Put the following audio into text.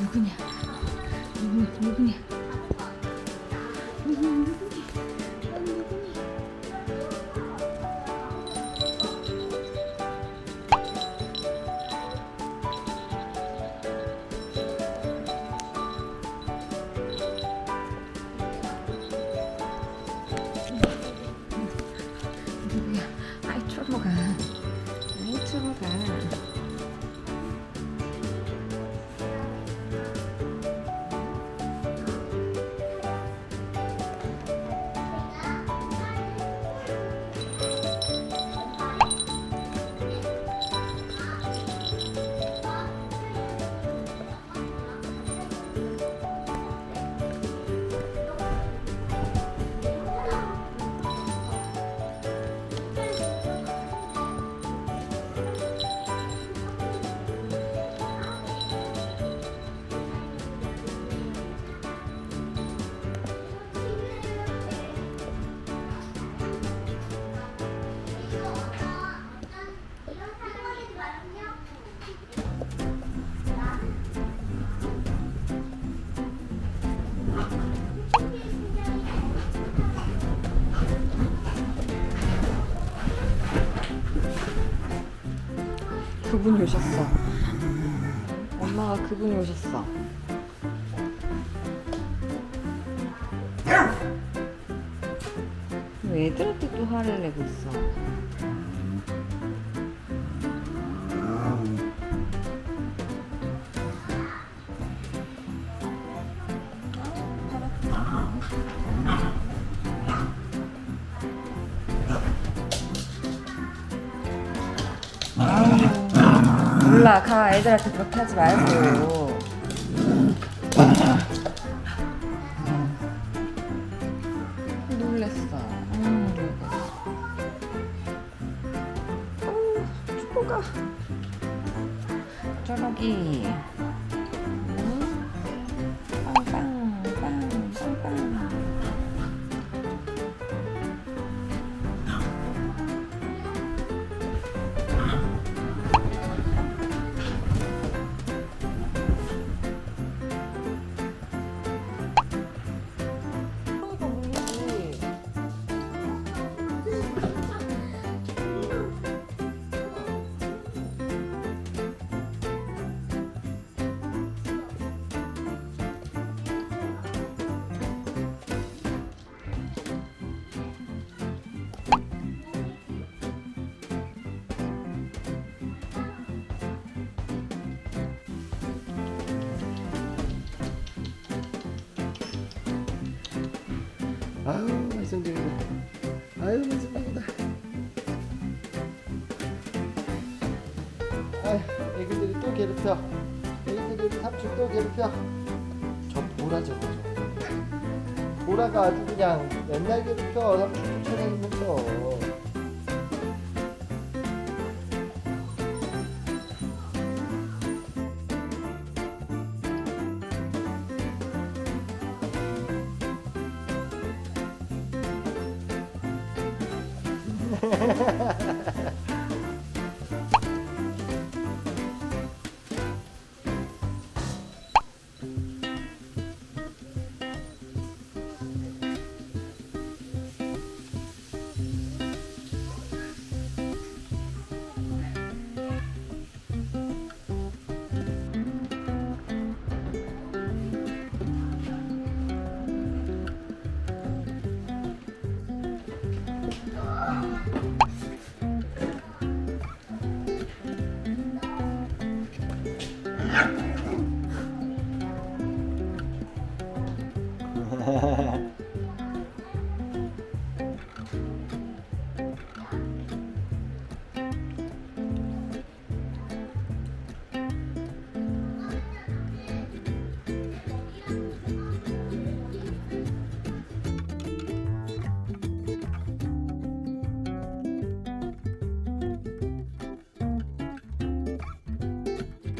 누구냐? 누구 누구냐? 그분이 오셨어. 엄마가 그분이 오셨어. 왜 애들한테 또 화를 내고 있어? 몰라. 가 애들한테 그렇게 하지 말고. 놀랬어. 음, 놀랬어. 어우 축구가. 저러기 아유 말썽쟁이다 아유 말썽쟁이다 아유 애기들이 또 괴롭혀. 애기들이 삼촌 또 괴롭혀. 저 보라 저거 저. 보라가 아주 그냥 맨날 괴롭혀. 삼촌 쫓아다니면서 ハハハハ!